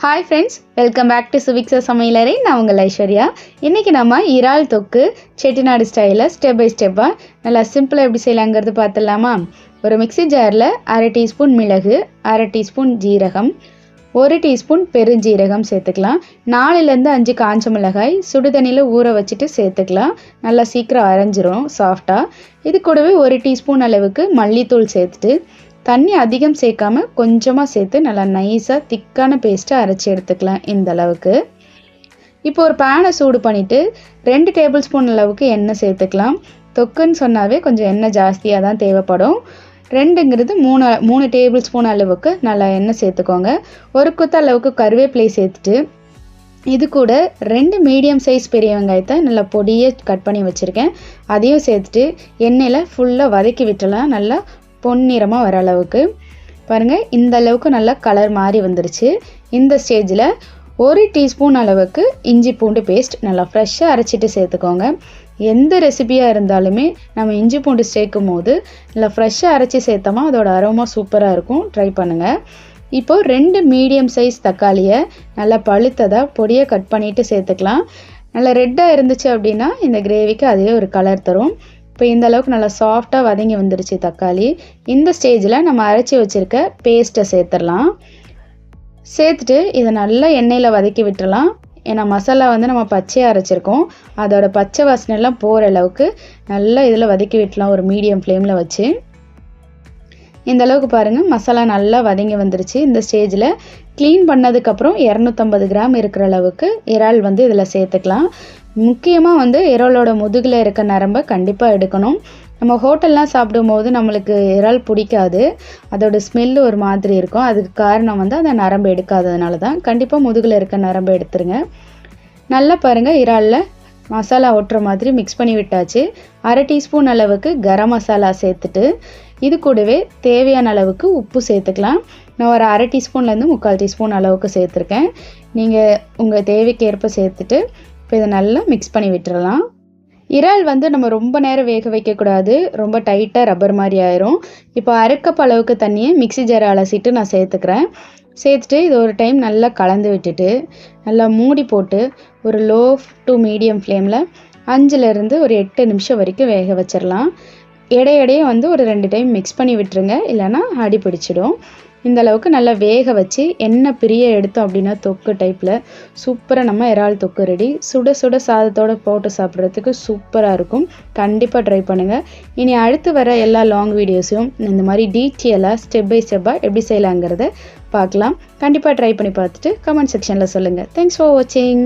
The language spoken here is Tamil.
Hi friends welcome back to சுவிக்ஸா சமையலறை. நான் உங்கள் ஐஸ்வர்யா. இன்றைக்கி நம்ம இறால் தொக்கு செட்டிநாடு ஸ்டைலில் ஸ்டெப் பை ஸ்டெப்பாக நல்லா சிம்பிளாக எப்படி செய்யலாங்கிறது பார்த்துடலாமா? ஒரு மிக்ஸி ஜாரில் அரை டீஸ்பூன் மிளகு அரை டீஸ்பூன் ஜீரகம் ஒரு டீஸ்பூன் பெருஞ்சீரகம் சேர்த்துக்கலாம். நாலுலேருந்து அஞ்சு காஞ்ச மிளகாய் சுடுதண்ணியில் ஊற வச்சுட்டு சேர்த்துக்கலாம். நல்லா சீக்கிரம் அரைஞ்சிரும் சாஃப்டாக இது கூடவே ஒரு டீஸ்பூன் அளவுக்கு மல்லித்தூள் சேர்த்துட்டு தண்ணி அதிகம் சேர்க்காம கொஞ்சமாக சேர்த்து நல்லா நைஸாக திக்கான பேஸ்ட்டை அரைச்சி எடுத்துக்கலாம் இந்த அளவுக்கு. இப்போ ஒரு பேனை சூடு பண்ணிவிட்டு ரெண்டு டேபிள் ஸ்பூன் அளவுக்கு எண்ணெய் சேர்த்துக்கலாம். தொக்குன்னு சொன்னாவே கொஞ்சம் எண்ணெய் ஜாஸ்தியாக தான் தேவைப்படும். ரெண்டுங்கிறது மூணு மூணு டேபிள் ஸ்பூன் அளவுக்கு நல்லா எண்ணெய் சேர்த்துக்கோங்க. ஒரு குத்த அளவுக்கு கருவேப்பிலை சேர்த்துட்டு இது கூட ரெண்டு மீடியம் சைஸ் பெரிய வெங்காயத்தை நல்லா பொடியை கட் பண்ணி வச்சுருக்கேன். அதையும் சேர்த்துட்டு எண்ணெயில் ஃபுல்லாக வதக்கி விட்டுலாம் நல்லா பொன்னிறமாக வர அளவுக்கு. பாருங்கள் இந்த அளவுக்கு நல்லா கலர் மாறி வந்துருச்சு. இந்த ஸ்டேஜில் ஒரு டீஸ்பூன் அளவுக்கு இஞ்சி பூண்டு பேஸ்ட் நல்லா ஃப்ரெஷ்ஷாக அரைச்சிட்டு சேர்த்துக்கோங்க. எந்த ரெசிபியாக இருந்தாலுமே நம்ம இஞ்சி பூண்டு சேர்க்கும் போது நல்லா ஃப்ரெஷ்ஷாக அரைச்சி சேர்த்தோமா அதோட அரோமா சூப்பராக இருக்கும். ட்ரை பண்ணுங்கள் இப்போது ரெண்டு மீடியம் சைஸ் தக்காளியை நல்லா பழுத்ததாக பொடியை கட் பண்ணிவிட்டு சேர்த்துக்கலாம். நல்லா ரெட்டாக இருந்துச்சு அப்படின்னா இந்த கிரேவிக்கு அதே ஒரு கலர் தரும். இப்போ இந்த அளவுக்கு நல்லா சாஃப்டாக வதங்கி வந்துருச்சு தக்காளி. இந்த ஸ்டேஜில் நம்ம அரைச்சி வச்சுருக்க பேஸ்ட்டை சேர்த்துடலாம். சேர்த்துட்டு இதை நல்லா எண்ணெயில் வதக்கி விட்டுறலாம் ஏன்னா மசாலா வந்து நம்ம பச்சையாக அரைச்சிருக்கோம். அதோட பச்சை வாசனைலாம் போகிற அளவுக்கு நல்லா இதில் வதக்கி விட்டலாம் ஒரு மீடியம் ஃப்ளேமில் வச்சு. இந்த அளவுக்கு பாருங்கள் மசாலா நல்லா வதங்கி வந்துருச்சு. இந்த ஸ்டேஜில் க்ளீன் பண்ணதுக்கப்புறம் இரநூத்தம்பது கிராம் இருக்கிற அளவுக்கு இறால் வந்து இதில் சேர்த்துக்கலாம். முக்கியமாக வந்து இறாலோட முதுகில் இருக்க நரம்பை கண்டிப்பாக எடுக்கணும். நம்ம ஹோட்டல்லாம் சாப்பிடும்போது நம்மளுக்கு இறால் பிடிக்காது. அதோட ஸ்மெல்லு ஒரு மாதிரி இருக்கும். அதுக்கு காரணம் வந்து அந்த நரம்பு எடுக்காததுனால தான் கண்டிப்பாக முதுகில் இருக்க நரம்பு எடுத்துருங்க. நல்லா பாருங்கள் இறாலில் மசாலா ஒட்டுற மாதிரி மிக்ஸ் பண்ணி விட்டாச்சு. அரை டீஸ்பூன் அளவுக்கு கரம் மசாலா சேர்த்துட்டு இது கூடவே தேவையான அளவுக்கு உப்பு சேர்த்துக்கலாம். நான் ஒரு அரை டீஸ்பூன்லேருந்து முக்கால் டீஸ்பூன் அளவுக்கு சேர்த்துருக்கேன். நீங்கள் உங்கள் தேவைக்கேற்ப சேர்த்துட்டு இப்போ இதை நல்லா மிக்ஸ் பண்ணி விட்டுறலாம். இறால் வந்து நம்ம ரொம்ப நேரம் வேக வைக்கக்கூடாது. ரொம்ப டைட்டாக ரப்பர் மாதிரி ஆயிரும். இப்போ அரைக்கப் அளவுக்கு தண்ணியை மிக்ஸி ஜாரை அலசிட்டு நான் சேர்த்துக்கிறேன். சேர்த்துட்டு இது ஒரு டைம் நல்லா கலந்து விட்டுட்டு நல்லா மூடி போட்டு ஒரு லோ டு மீடியம் ஃப்ளேமில் அஞ்சுலேருந்து ஒரு எட்டு நிமிஷம் வரைக்கும் வேக வச்சிடலாம் இடையிடையே வந்து ஒரு ரெண்டு டைம் மிக்ஸ் பண்ணி விட்டுருங்க. இல்லைன்னா அடி பிடிச்சிடும். இந்த அளவுக்கு நல்லா வேக வச்சு எண்ணெய் பிரிய எடுத்தோம் அப்படின்னா தொக்கு டைப்பில் சூப்பராக நம்ம இறால் தொக்கு ரெடி சுட சுட சாதத்தோடு போட்டு சாப்பிட்றதுக்கு சூப்பராக இருக்கும். கண்டிப்பாக ட்ரை பண்ணுங்கள் இனி அடுத்து வர எல்லா லாங் வீடியோஸையும் இந்த மாதிரி டீட்டெயிலாக ஸ்டெப் பை ஸ்டெப்பாக எப்படி செய்யலாங்கிறத பார்க்கலாம். கண்டிப்பாக ட்ரை பண்ணி பார்த்துட்டு கமெண்ட் செக்ஷனில் சொல்லுங்கள் தேங்க்ஸ் ஃபார் வாட்சிங்